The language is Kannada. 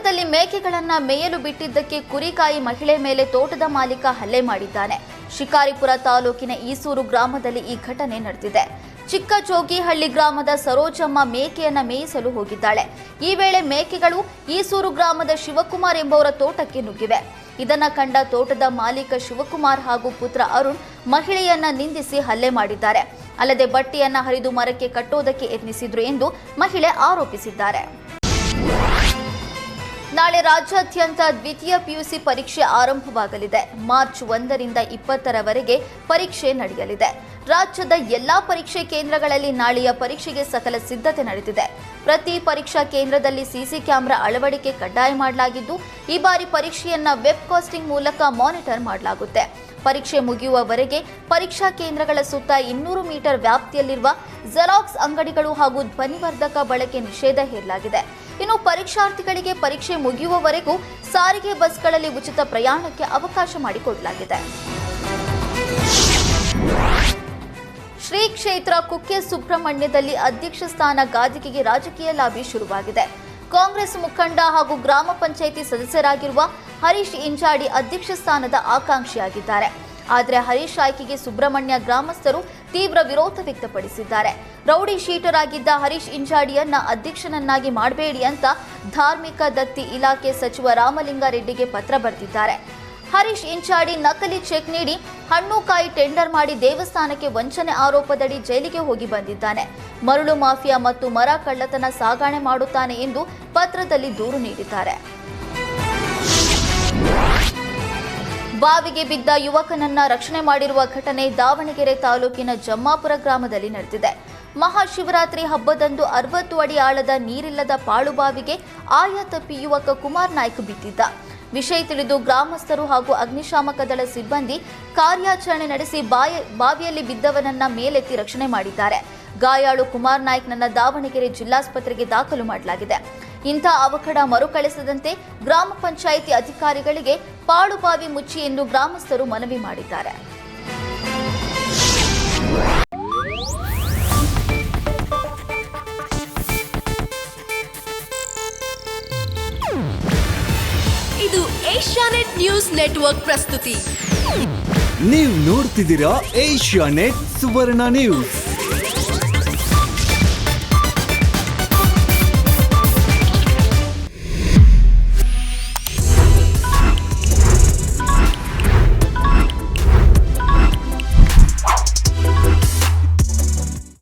ತೋಟದಲ್ಲಿ ಮೇಕೆಗಳನ್ನ ಮೇಯಲು ಬಿಟ್ಟಿದ್ದಕ್ಕೆ ಕುರಿಕಾಯಿ ಮಹಿಳೆ ಮೇಲೆ ತೋಟದ ಮಾಲೀಕ ಹಲ್ಲೆ ಮಾಡಿದ್ದಾನೆ. ಶಿಕಾರಿಪುರ ತಾಲೂಕಿನ ಈಸೂರು ಗ್ರಾಮದಲ್ಲಿ ಈ ಘಟನೆ ನಡೆದಿದೆ. ಚಿಕ್ಕ ಚೋಗಿಹಳ್ಳಿ ಗ್ರಾಮದ ಸರೋಜಮ್ಮ ಮೇಕೆಯನ್ನ ಮೇಯಿಸಲು ಹೋಗಿದ್ದಾಳೆ. ಈ ವೇಳೆ ಮೇಕೆಗಳು ಈಸೂರು ಗ್ರಾಮದ ಶಿವಕುಮಾರ್ ಎಂಬವರ ತೋಟಕ್ಕೆ ನುಗ್ಗಿವೆ. ಇದನ್ನ ಕಂಡ ತೋಟದ ಮಾಲೀಕ ಶಿವಕುಮಾರ್ ಹಾಗೂ ಪುತ್ರ ಅರುಣ್ ಮಹಿಳೆಯನ್ನ ನಿಂದಿಸಿ ಹಲ್ಲೆ ಮಾಡಿದ್ದಾರೆ. ಅಲ್ಲದೆ ಬಟ್ಟೆಯನ್ನ ಹರಿದು ಮರಕ್ಕೆ ಕಟ್ಟೋದಕ್ಕೆ ಯತ್ನಿಸಿದ್ರು ಎಂದು ಮಹಿಳೆ ಆರೋಪಿಸಿದ್ದಾರೆ. ನಾಳೆ ರಾಜ್ಯಾದ್ಯಂತ ದ್ವಿತೀಯ ಪಿಯುಸಿ ಪರೀಕ್ಷೆ ಆರಂಭವಾಗಲಿದೆ. ಮಾರ್ಚ್ ಒಂದರಿಂದ ಇಪ್ಪತ್ತರವರೆಗೆ ಪರೀಕ್ಷೆ ನಡೆಯಲಿದೆ. ರಾಜ್ಯದ ಎಲ್ಲಾ ಪರೀಕ್ಷೆ ಕೇಂದ್ರಗಳಲ್ಲಿ ನಾಳೆಯ ಪರೀಕ್ಷೆಗೆ ಸಕಲ ಸಿದ್ಧತೆ ನಡೆದಿದೆ. ಪ್ರತಿ ಪರೀಕ್ಷಾ ಕೇಂದ್ರದಲ್ಲಿ ಸಿಸಿ ಕ್ಯಾಮೆರಾ ಅಳವಡಿಕೆ ಕಡ್ಡಾಯ ಮಾಡಲಾಗಿದ್ದು, ಈ ಬಾರಿ ಪರೀಕ್ಷೆಯನ್ನ ವೆಬ್ ಕಾಸ್ಟಿಂಗ್ ಮೂಲಕ ಮಾನಿಟರ್ ಮಾಡಲಾಗುತ್ತೆ. ಪರೀಕ್ಷೆ ಮುಗಿಯುವವರೆಗೆ ಪರೀಕ್ಷಾ ಕೇಂದ್ರಗಳ ಸುತ್ತ ಇನ್ನೂರು ಮೀಟರ್ ವ್ಯಾಪ್ತಿಯಲ್ಲಿರುವ ಜೆರಾಕ್ಸ್ ಅಂಗಡಿಗಳು ಹಾಗೂ ಧ್ವನಿವರ್ಧಕ ಬಳಕೆ ನಿಷೇಧ ಹೇರಲಾಗಿದೆ. ಇನ್ನು ಪರೀಕ್ಷಾರ್ಥಿಗಳಿಗೆ ಪರೀಕ್ಷೆ ಮುಗಿಯುವವರೆಗೂ ಸಾರಿಗೆ ಬಸ್ಗಳಲ್ಲಿ ಉಚಿತ ಪ್ರಯಾಣಕ್ಕೆ ಅವಕಾಶ ಮಾಡಿಕೊಡಲಾಗಿದೆ. ಶ್ರೀ ಕ್ಷೇತ್ರ ಕುಕ್ಕೆ ಸುಬ್ರಹ್ಮಣ್ಯದಲ್ಲಿ ಅಧ್ಯಕ್ಷ ಸ್ಥಾನ ಗಾದಿಗೆಗೆ ರಾಜಕೀಯ ಲಾಬಿ ಶುರುವಾಗಿದೆ. ಕಾಂಗ್ರೆಸ್ ಮುಖಂಡ ಹಾಗೂ ಗ್ರಾಮ ಪಂಚಾಯಿತಿ ಸದಸ್ಯರಾಗಿರುವ ಹರೀಶ್ ಇಂಜಾಡಿ ಅಧ್ಯಕ್ಷ ಸ್ಥಾನದ ಆಕಾಂಕ್ಷಿಯಾಗಿದ್ದಾರೆ. ಆದರೆ ಹರೀಶ್ ಆಯ್ಕೆಗೆ ಸುಬ್ರಹ್ಮಣ್ಯ ಗ್ರಾಮಸ್ಥರು ತೀವ್ರ ವಿರೋಧ ವ್ಯಕ್ತಪಡಿಸಿದ್ದಾರೆ. ರೌಡಿ ಶೀಟರ್ ಆಗಿದ್ದ ಹರೀಶ್ ಇಂಜಾಡಿಯನ್ನ ಅಧ್ಯಕ್ಷನನ್ನಾಗಿ ಮಾಡಬೇಡಿ ಅಂತ ಧಾರ್ಮಿಕ ದತ್ತಿ ಇಲಾಖೆ ಸಚಿವ ರಾಮಲಿಂಗಾರೆಡ್ಡಿಗೆ ಪತ್ರ ಬರೆದಿದ್ದಾರೆ. ಹರೀಶ್ ಇಂಚಾಡಿ ನಕಲಿ ಚೆಕ್ ನೀಡಿ ಹಣ್ಣು ಕಾಯಿ ಟೆಂಡರ್ ಮಾಡಿ ದೇವಸ್ಥಾನಕ್ಕೆ ವಂಚನೆ ಆರೋಪದಡಿ ಜೈಲಿಗೆ ಹೋಗಿ ಬಂದಿದ್ದಾನೆ. ಮರಳು ಮಾಫಿಯಾ ಮತ್ತು ಮರ ಕಳ್ಳತನ ಸಾಗಾಣೆ ಮಾಡುತ್ತಾನೆ ಎಂದು ಪತ್ರದಲ್ಲಿ ದೂರು ನೀಡಿದ್ದಾರೆ. ಬಾವಿಗೆ ಬಿದ್ದ ಯುವಕನನ್ನ ರಕ್ಷಣೆ ಮಾಡಿರುವ ಘಟನೆ ದಾವಣಗೆರೆ ತಾಲೂಕಿನ ಜಮ್ಮಾಪುರ ಗ್ರಾಮದಲ್ಲಿ ನಡೆದಿದೆ. ಮಹಾಶಿವರಾತ್ರಿ ಹಬ್ಬದಂದು ಅರವತ್ತು ಅಡಿ ಆಳದ ನೀರಿಲ್ಲದ ಪಾಳುಬಾವಿಗೆ ಆಯ ತಪ್ಪಿ ಯುವಕ ಕುಮಾರ್ ನಾಯ್ಕ ಬಿದ್ದಿದ್ದ. ವಿಷಯ ತಿಳಿದು ಗ್ರಾಮಸ್ಥರು ಹಾಗೂ ಅಗ್ನಿಶಾಮಕ ದಳ ಸಿಬ್ಬಂದಿ ಕಾರ್ಯಾಚರಣೆ ನಡೆಸಿ ಬಾಯ, ಬಾವಿಯಲ್ಲಿ ಬಿದ್ದವನನ್ನ ಮೇಲೆತ್ತಿ ರಕ್ಷಣೆ ಮಾಡಿದ್ದಾರೆ. ಗಾಯಾಳು ಕುಮಾರ್ ನಾಯ್ಕ್ನನ್ನ ದಾವಣಗೆರೆ ಜಿಲ್ಲಾಸ್ಪತ್ರೆಗೆ ದಾಖಲು ಮಾಡಲಾಗಿದೆ. ಇಂಥ ಅವಘಡ ಮರುಕಳಿಸದಂತೆ ಗ್ರಾಮ ಪಂಚಾಯಿತಿ ಅಧಿಕಾರಿಗಳಿಗೆ ಪಾಳುಬಾವಿ ಮುಚ್ಚಿ ಎಂದು ಗ್ರಾಮಸ್ಥರು ಮನವಿ ಮಾಡಿದ್ದಾರೆ. ಇದು ಏಷ್ಯಾನೆಟ್ ನ್ಯೂಸ್ ನೆಟ್ವರ್ಕ್ ಪ್ರಸ್ತುತಿ. ನೀವು ನೋಡ್ತಿದ್ದೀರಾ ಏಷ್ಯಾನೆಟ್ ಸುವರ್ಣ ನ್ಯೂಸ್.